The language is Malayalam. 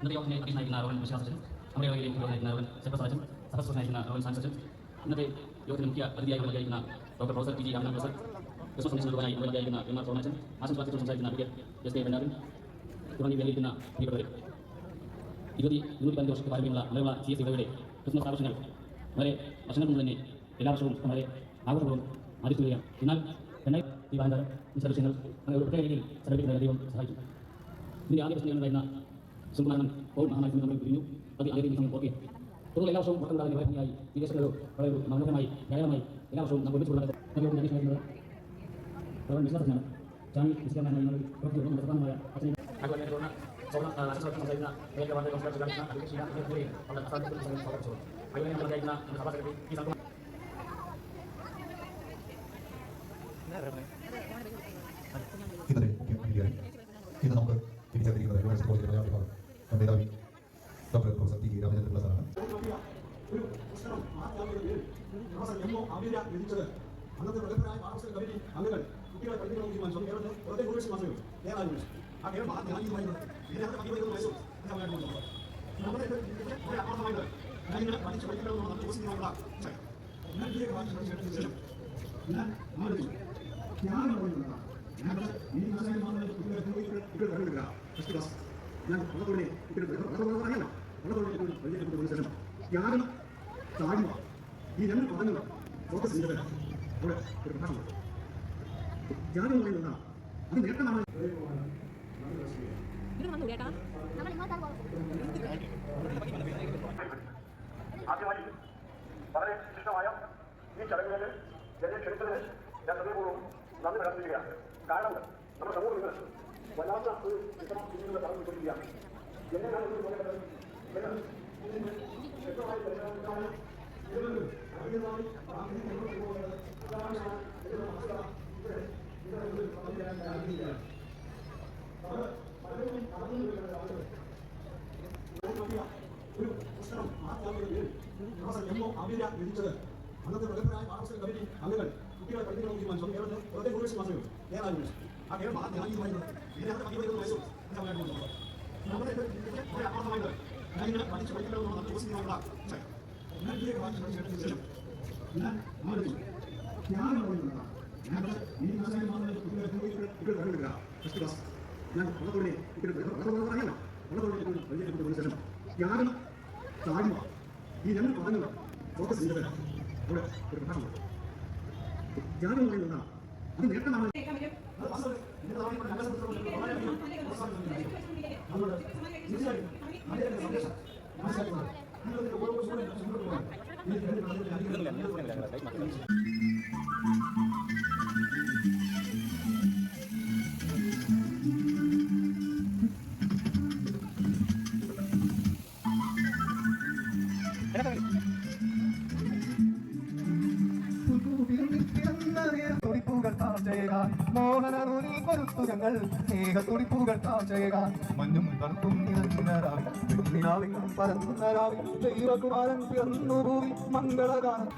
ഇന്നത്തെ യോഗത്തിനെ അധ്യക്ഷനായിരിക്കുന്ന റോഹൻ വിശ്വാസച്ചൻ നമ്മുടെ യോഗയിലെ മുഖ്യനായിരിക്കുന്ന സെപ്രസാജൻ സെബസ്വാജൻ നയിക്കുന്ന റോഹൻ സാൻസജൻ ഇന്നത്തെ യോഗത്തിന് മുഖ്യ അതിഥിയായി ഉപയോഗിക്കുന്ന doctor professor P G Ramanath professor Christmas ഫംഗ്ഷനുമായി ഉപയോഗിക്കുന്ന എം ആർ സോമച്ചൻ ആശംസാർത്ഥികൾ സംസാരിക്കുന്ന അഡ്വക്കേറ്റ് എസ് കെ ബെന്നാരൻ തുടങ്ങി വേദിയിരിക്കുന്ന പ്രിയപ്പെട്ടവരെ ഇരുപത്തി ഇരുന്നൂറ്റി പതിനഞ്ച് വർഷത്തെ പാരമ്പര്യമുള്ള മലയാള സി എസ് ഇവയുടെ ക്രിസ്മസ് ആഘോഷങ്ങൾ വളരെ വർഷങ്ങൾക്ക് മുമ്പ് തന്നെ എല്ലാ വർഷവും വളരെ ആഘോഷവും ആദിത്യവരികയാണ് എന്നാൽ രണ്ടായിരത്തി വിവാഹാന്തരം ഈ സദൃശ്യങ്ങൾ അങ്ങനെ ഒരു പ്രത്യേക രീതിയിൽ സംഘടിപ്പിക്കുന്ന ദൈവം സഹായിച്ചു. ഇതിന്റെ ആദ്യ simpulan ng Paul na may sinabi ninyo pati ay rin isang kopi Pero ilaw sa mga dalawang ni ay hindi sa dalo para mga may gaya may ilaw sa mga bumit sa mga Kalau bisa ternyata, jangan bisa nanya nanya kalau jodoh nggak terpantau ya. Aku ada jodoh nak, seorang sesuatu saya nak, saya kawan saya konsultasi dengan aku sih nak beri, kalau asal itu saya kalau jodoh. Ayo yang mereka nak, apa sekali kita tuh. Kita deh, kita nomor തിരിച്ചറിയിരിക്കുന്നത് യൂണിവേഴ്സിറ്റി കോളേജിലെ മലയാള വിഭാഗം. മേധാവി doctor professor T Ramachandran Pillai സാറാണ്. ഒരു പുസ്തകം മാറ്റാവുന്നതിൽ പ്രൊഫസർ എം ഒ അമീര രചിച്ചത്. അന്നത്തെ പ്രഗത്ഭരായ പാഠപുസ്തക കമ്മിറ്റി അംഗങ്ങൾ കുട്ടികളെ പഠിപ്പിക്കണമെന്ന് തീരുമാനിച്ചു കേരളത്തിൽ പ്രത്യേക യൂണിവേഴ്സിറ്റി മാത്രമേ ഉള്ളൂ കേരള യൂണിവേഴ്സിറ്റി ആ കേരളം മഹാത്മാഗാന്ധിയുമായിരുന്നു ഇതിനകത്ത് പതിവരുന്ന വയസ്സും നമ്മുടെ കുറെ അപ്പാർത്ഥമായിട്ട് കാര്യങ്ങൾ പഠിച്ച് പഠിക്കണമെന്ന് നമ്മൾ ചോദിച്ചിട്ടുള്ള ഞാൻ ഈ ഭാഷ പഠിച്ചതിന് ശേഷം ഞാൻ ആലോചിച്ചു. ത്യാഗം പറയുന്നതാണ് ത്യാഗം താഴ്മ ഒരു പ്രധാനമാണ് ത്യാഗം എന്ന് പറയുന്നത് അത് നേട്ടമാണ് ആദ്യമായി വളരെ വിശിഷ്ടമായ ഈ ചടങ്ങുകളിൽ എന്നെ ഞാൻ ഹൃദയപൂർവം നന്ദി പ്രകടിപ്പിക്കുകയാണ് കാരണം നമ്മുടെ സമൂഹം ഇന്ന് വല്ലാത്ത ഒരു വിഷമം പിന്നീട് പറഞ്ഞുകൊണ്ടിരിക്കുകയാണ്. എന്നെ ഞാൻ പറയുന്നത് ഇതിന് വ്യക്തമായി പരിശോധിച്ചാൽ ഇതിന് അധികമായി പോകുന്നത് അതാണ് ഇതിന്റെ അവസ്ഥ ഇവിടെ ഇവിടെ ഒരു പലരും പറഞ്ഞു വരുന്നത് ആളുകൾ ഒരു പുസ്തകം മാറ്റാൻ വേണ്ടി എം ഒ അമീര രചിച്ചത് അന്നത്തെ പ്രഗത്ഭരായ പാഠപുസ്തക കമ്മിറ്റി അംഗങ്ങൾ കുട്ടികളെ പഠിപ്പിക്കണമെന്ന് തീരുമാനിച്ചു. കേരളത്തിൽ പ്രത്യേക യൂണിവേഴ്സിറ്റി മാത്രമേ ഉള്ളൂ. കേരള യൂണിവേഴ്സിറ്റി ആ കേരളം മഹാത്മാഗാന്ധിയുമായിരുന്നു ഇതിനകത്ത് പതിവരുന്ന വയസ്സും അദ്ദേഹമായിരുന്നു നമ്മുടെ കുറെ അപ്പാർത്ഥമായിട്ട് കാര്യങ്ങൾ പഠിച്ച് പഠിക്കണമെന്ന് നമ്മൾ ചോദിച്ചിട്ടുള്ള ഞാൻ ഈ ഭാഷ പഠിച്ചതിന് ഞാൻ ആലോചിച്ചു ത്യാഗം പറയുന്നതാണ് ഞാൻ ഈ ഭാഷയിൽ മാത്രമേ ഫസ്റ്റ് ക്ലാസ് ഞാൻ ഉള്ളതോടെ കുട്ടികൾ ഉള്ളതോടെ കുട്ടികൾ പരിചയപ്പെട്ടതിന് ശേഷം. ത്യാഗം താഴ്മ ഈ രണ്ട് പദങ്ങളും ഫോക്കസ് ചെയ്തത് അവിടെ ഒരു പ്രധാനമാണ് ത്യാഗം എന്ന് പറയുന്നത് അത് നേട്ടമാണ് അത് താഴ്ചയേകാൻ കൊരുത്തുരങ്ങൾ കൊരുത്തു ഞങ്ങൾ സ്നേഹ തുടിപ്പുകൾ താഴ്ചയേകാൻ മഞ്ഞും തണുപ്പും നിറഞ്ഞരാവി പറന്നരാവി ദൈവകുമാരൻ പിറന്നു ഭൂമി മംഗളഗാനം